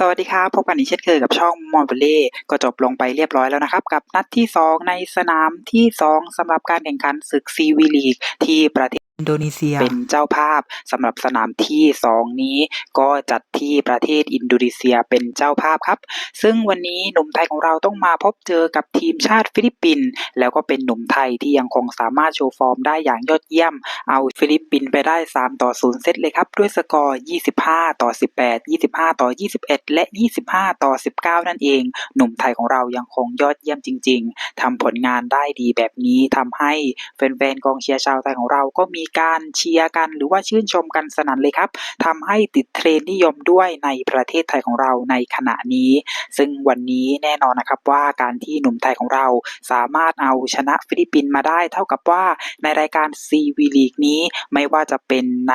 สวัสดีครับพบกันอีกเช่นเคยกับช่องมอนเบเล่ก็จบลงไปเรียบร้อยแล้วนะครับ กับนัดที่ 2 ในสนามที่ 2สำหรับการแข่งขันศึกซีวีลีกที่ประเทศ อินโดนีเซีย เป็นเจ้าภาพสำหรับสนามที่ 2 นี้ ก็จัดที่ประเทศอินโดนีเซียเป็นเจ้าภาพครับ ซึ่งวันนี้หนุ่มไทยของเราต้องมาพบเจอกับทีมชาติฟิลิปปินส์แล้วก็เป็นหนุ่มไทยที่ยังคงสามารถโชว์ฟอร์มได้อย่างยอดเยี่ยม เอาฟิลิปปินส์ไปได้ 3 ต่อ 0 เซตเลยครับ ด้วยสกอร์ 25 ต่อ 18 25 ต่อ 21 และ 25 ต่อ 19 นั่นเอง หนุ่มไทยของเรายังคงยอดเยี่ยมจริง ๆทำผลงานได้ดีแบบนี้ทำให้แฟนๆกองเชียร์ชาวไทยของเราก็มีการเชียร์กันหรือว่าชื่นชมกันสนั่นเลยครับทำให้ติดเทรนนิยมด้วยในประเทศไทยของเราในขณะนี้ ซึ่งวันนี้แน่นอนนะครับว่าการที่หนุ่มไทยของเราสามารถเอาชนะฟิลิปปินส์มาได้ เท่ากับว่าในรายการซีวีลีกนี้ไม่ว่าจะเป็นใน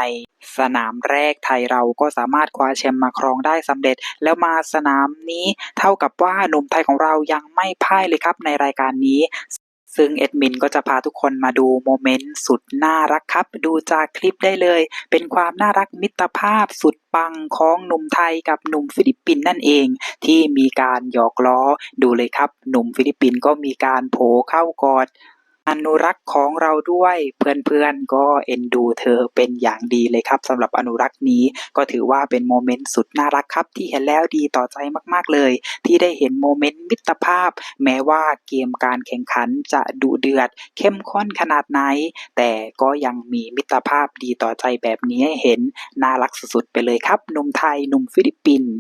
สนามแรกไทยเราก็สามารถคว้าแชมป์มาครองได้สำเร็จ แล้วมาสนามนี้เท่ากับว่าหนุ่มไทยของเรายังไม่พ่ายเลยครับในรายการนี้ ซึ่งเอดมินก็จะพาทุกคนมาดูโมเมนต์สุดน่ารักครับ ดูจากคลิปได้เลย เป็นความน่ารักมิตรภาพสุดปังของหนุ่มไทยกับหนุ่มฟิลิปปินส์นั่นเอง ที่มีการหยอกล้อดูเลยครับ หนุ่มฟิลิปปินส์ก็มีการโผเข้ากอด อนุรักษ์ของเราด้วย เพื่อนๆ ก็เอ็นดูเธอเป็นอย่างดีเลยครับสำหรับอนุรักษ์นี้ก็ถือว่าเป็นโมเมนต์สุดน่ารักครับ ที่เห็นแล้วดีต่อใจมากๆเลย ที่ได้เห็นโมเมนต์มิตรภาพ แม้ว่าเกมการแข่งขันจะดุเดือด เข้มข้นขนาดไหน แต่ก็ยังมีมิตรภาพดีต่อใจแบบนี้ให้เห็นน่ารักสุดๆไปเลยครับหนุ่มไทยหนุ่มฟิลิปปินส์